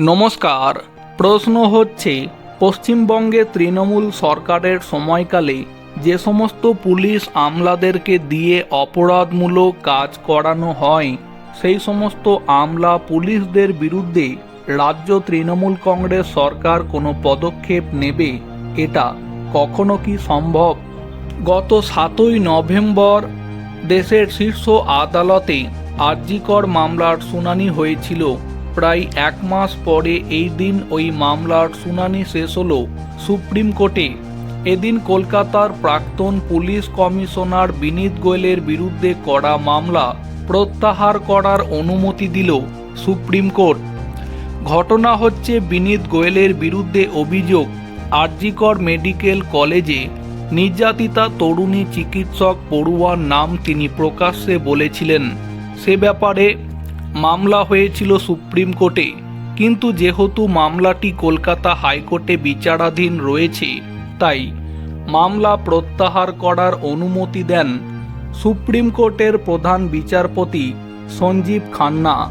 নমস্কার। প্রশ্ন হচ্ছে, পশ্চিমবঙ্গে তৃণমূল সরকারের সময়কালে যে সমস্ত পুলিশ আমলাদেরকে দিয়ে অপরাধমূলক কাজ করানো হয়, সেই সমস্ত আমলা পুলিশদের বিরুদ্ধে রাজ্য তৃণমূল কংগ্রেস সরকার কোনো পদক্ষেপ নেবে, এটা কখনো কি সম্ভব? গত সাতই নভেম্বর দেশের শীর্ষ আদালতে আরজিকর মামলার শুনানি হয়েছিল। প্রায় এক মাস পরে এই দিন ওই মামলার শুনানি শেষ হল সুপ্রিম কোর্টে। এদিন কলকাতার প্রাক্তন পুলিশ কমিশনার বিনীত গোয়েলের বিরুদ্ধে করা মামলা প্রত্যাহার করার অনুমতি দিল সুপ্রিম কোর্ট। ঘটনা হচ্ছে বিনীত গোয়েলের বিরুদ্ধে অভিযোগ, আরজিকর মেডিকেল কলেজে নির্যাতিতা তরুণী চিকিৎসক পড়ুয়ার নাম তিনি প্রকাশ্যে বলেছিলেন। সে ব্যাপারে মামলা হয়েছিল সুপ্রিম কোর্টে। কিন্তু যেহেতু মামলাটি কলকাতা হাইকোর্টে বিচারাধীন রয়েছে, তাই মামলা প্রত্যাহার করার অনুমতি দেন সুপ্রিম কোর্টের প্রধান বিচারপতি সঞ্জীব খান্না।